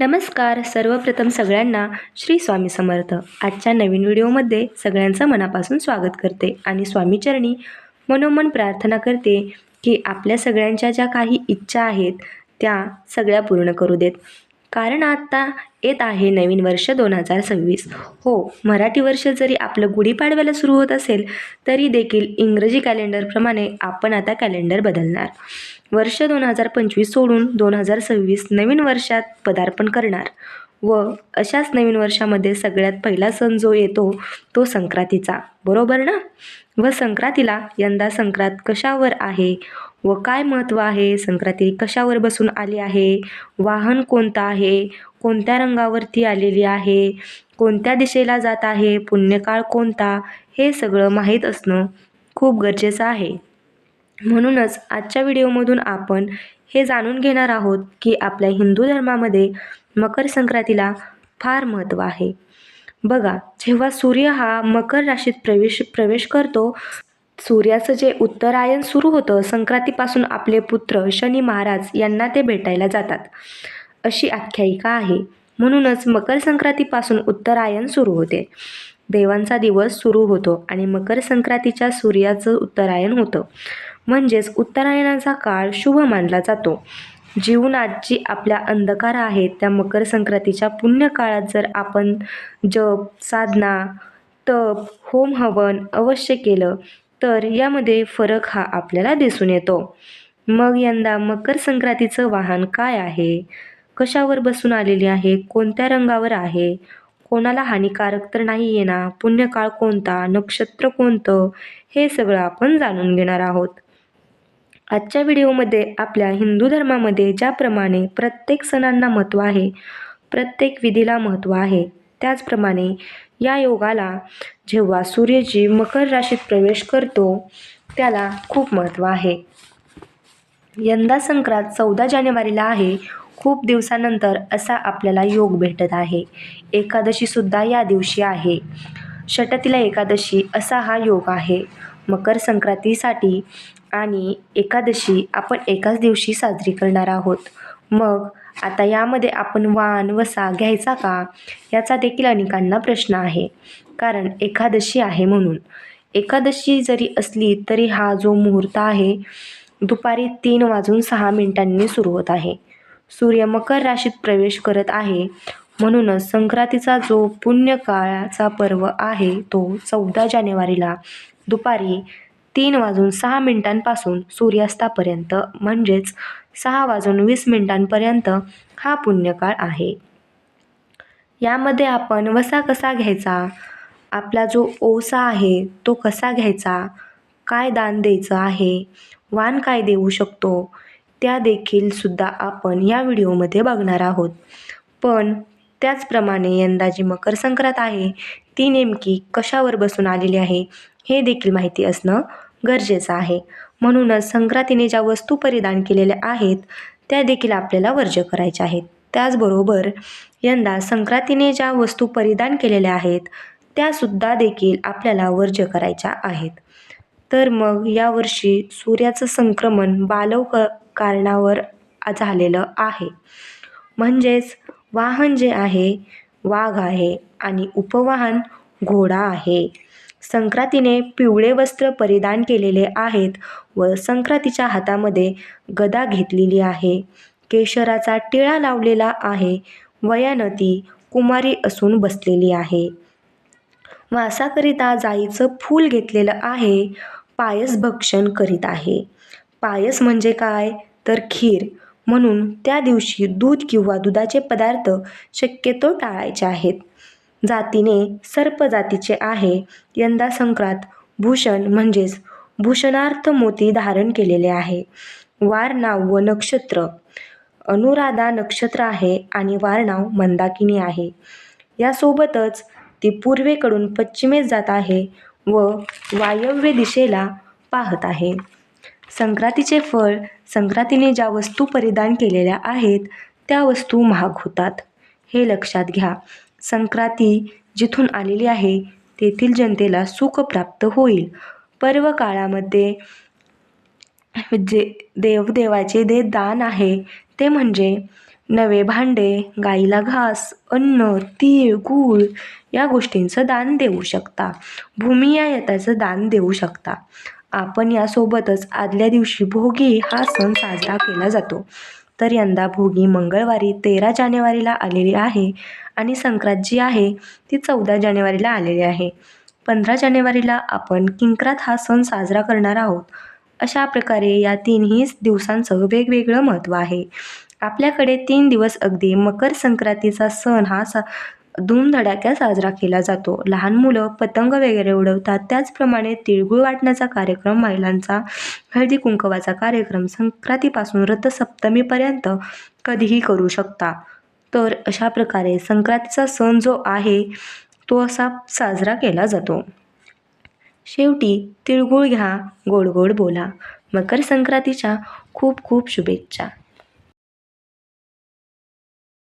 नमस्कार सर्वप्रथम सगळ्यांना श्री स्वामी समर्थ. आजच्या नवीन व्हिडिओमध्ये सगळ्यांचं मनापासून स्वागत करते आणि स्वामीचरणी मनोमन प्रार्थना करते की आपल्या सगळ्यांच्या ज्या काही इच्छा आहेत त्या सगळ्या पूर्ण करू देत. कारण आता येत आहे नवीन वर्ष दोन हजार सव्वीस. हो मराठी वर्ष जरी आपलं गुढीपाडव्याला सुरू होत असेल तरी देखील इंग्रजी कॅलेंडरप्रमाणे आपण आता कॅलेंडर बदलणार. वर्ष दोन हजार पंचवीस सोडून दोन हजार सव्वीस नवीन वर्षात पदार्पण करणार. व अशाच नवीन वर्षामध्ये सगळ्यात पहिला सण जो येतो तो संक्रांतीचा. बरोबर ना? व संक्रांतीला यंदा संक्रांत कशावर आहे? व काय महत्त्व आहे? संक्रांती कशावर बसून आली आहे? वाहन कोणतं आहे? कोणत्या रंगावरती आलेली आहे? कोणत्या दिशेला जात आहे? पुण्यकाळ कोणता? हे सगळं माहीत असणं खूप गरजेचं आहे. म्हणूनच आजच्या व्हिडिओमधून आपण हे जाणून घेणार आहोत की आपल्या हिंदू धर्मामध्ये मकर संक्रांतीला फार महत्त्व आहे. बघा जेव्हा सूर्य हा मकर राशीत प्रवेश प्रवेश करतो सूर्याचं जे उत्तरायण सुरू होतं संक्रांतीपासून आपले पुत्र शनी महाराज यांना ते भेटायला जातात. अशी आख्यायिका आहे. म्हणूनच मकर संक्रांतीपासून उत्तरायण सुरू होते. देवांचा दिवस सुरू होतो आणि मकर संक्रांतीच्या सूर्याचं उत्तरायण होतं. म्हणजेच उत्तरायणाचा काळ शुभ मानला जातो. जीवनात जी आपल्या अंधकार आहेत त्या मकर संक्रांतीच्या पुण्य काळात जर आपण जप साधना तप होम हवन अवश्य केलं तर यामध्ये फरक हा आपल्याला दिसून येतो. मग यंदा मकर संक्रांतीचं वाहन काय आहे? कशावर बसून आलेली आहे? कोणत्या रंगावर आहे? कोणाला हानिकारक तर नाही येणार? पुण्यकाळ कोणता? नक्षत्र कोणतं? हे सगळं आपण जाणून घेणार आहोत. आजच्या व्हिडिओमध्ये आपल्या हिंदू धर्मामध्ये ज्याप्रमाणे प्रत्येक सणांना महत्त्व आहे प्रत्येक विधीला महत्त्व आहे त्याचप्रमाणे या योगाला जेव्हा सूर्यजी मकर राशीत प्रवेश करतो त्याला खूप महत्त्व आहे. यंदा संक्रांत चौदा जानेवारीला आहे. खूप दिवसानंतर असा आपल्याला योग भेटत आहे. एकादशीसुद्धा या दिवशी आहे. षटतीला एकादशी असा हा योग आहे. मकर संक्रांतीसाठी आणि एकादशी आपण एकाच दिवशी साजरी करणार आहोत. मग आता यामध्ये आपण वाण वसा घ्यायचा का? याचा देखील अनेकांना प्रश्न आहे. कारण एकादशी आहे म्हणून. एकादशी जरी असली तरी हा जो मुहूर्त आहे दुपारी तीन वाजून सहा मिनिटांनी सुरू होत आहे. सूर्य मकर राशीत प्रवेश करत आहे. म्हणूनच संक्रांतीचा जो पुण्यकाळाचा पर्व आहे तो चौदा जानेवारीला. दुपारी तीन वाजून सहा मिनिटांपासून सूर्यास्तापर्यंत म्हणजेच सहा वाजून वीस मिनिटांपर्यंत हा पुण्यकाळ आहे. यामध्ये आपण वसा कसा घ्यायचा आपला जो ओसा आहे तो कसा घ्यायचा काय दान द्यायचं आहे वाण काय देऊ शकतो त्या देखील सुद्धा आपण या व्हिडिओमध्ये बघणार आहोत. पण त्याचप्रमाणे यंदा जी मकर संक्रांत आहे ती नेमकी कशावर बसून आलेली आहे हे देखील माहिती असणं गरजेचं आहे. म्हणूनच संक्रांतीने ज्या वस्तू परिधान केलेल्या आहेत त्या देखील आपल्याला वर्ज्य करायच्या आहेत. त्याचबरोबर यंदा संक्रांतीने ज्या वस्तू परिधान केलेल्या आहेत त्यासुद्धा देखील आपल्याला वर्ज्य करायच्या आहेत. तर मग यावर्षी सूर्याचं संक्रमण बालव क कारणावर झालेलं आहे. म्हणजेच वाहन जे आहे वाघ आहे आणि उपवाहन घोडा आहे. संक्रांतीने पिवळे वस्त्र परिधान केलेले आहेत व संक्रांतीच्या हातामध्ये गदा घेतलेली आहे. केशराचा टिळा लावलेला आहे. वयानं ती कुमारी असून बसलेली आहे. वासाकरिता जाईचं फूल घेतलेलं आहे. पायस भक्षण करीत आहे. पायस म्हणजे काय? तर खीर. म्हणून त्या दिवशी दूध किंवा दुधाचे पदार्थ शक्यतो टाळायचे आहेत. जातीने सर्प जातीचे आहे. यंदा संक्रांत भूषण म्हणजेच भूषणार्थ मोती धारण केलेले आहे. वार नाव व नक्षत्र. अनुराधा नक्षत्र आहे आणि वार नाव मंदाकिनी आहे. यासोबतच ती पूर्वेकडून पश्चिमेस जात आहे व वायव्य दिशेला पाहत आहे. संक्रांतीचे फळ संक्रांतीने ज्या वस्तू परिधान केलेल्या आहेत त्या वस्तू महाग होतात. हे लक्षात घ्या. संक्रांती जिथून आलेली आहे तेथील जनतेला सुख प्राप्त होईल. पर्व काळामध्ये जे देवदेवाचे जे दान आहे ते म्हणजे नवे भांडे गाईला घास अन्न तीळ गूळ या गोष्टींचं दान देऊ शकता. भूमी या यताचं दान देऊ शकता. आपण यासोबतच आदल्या दिवशी भोगी हा सण साजरा केला जातो. तर यंदा भोगी मंगळवारी तेरा जानेवारीला आलेली आहे आणि संक्रांत जी आहे ती चौदा जानेवारीला आलेली आहे. पंधरा जानेवारीला आपण किंक्रात हा सण साजरा करणार आहोत. अशा प्रकारे या तीनही दिवसांचं वेगवेगळं महत्त्व आहे. आपल्याकडे तीन दिवस अगदी मकर संक्रांतीचा सण हा सा धूमधडाक्यात साजरा केला जातो. लहान मुलं पतंग वगैरे उडवतात. त्याचप्रमाणे तिळगुळ वाटण्याचा कार्यक्रम महिलांचा हळदी कुंकवाचा कार्यक्रम संक्रांतीपासून रथसप्तमीपर्यंत कधीही करू शकता. तर अशा प्रकारे संक्रांतीचा सण जो आहे तो असा साजरा केला जातो. शेवटी तिळगुळ घ्या गोड गोड बोला. मकर संक्रांतीच्या खूप खूप शुभेच्छा.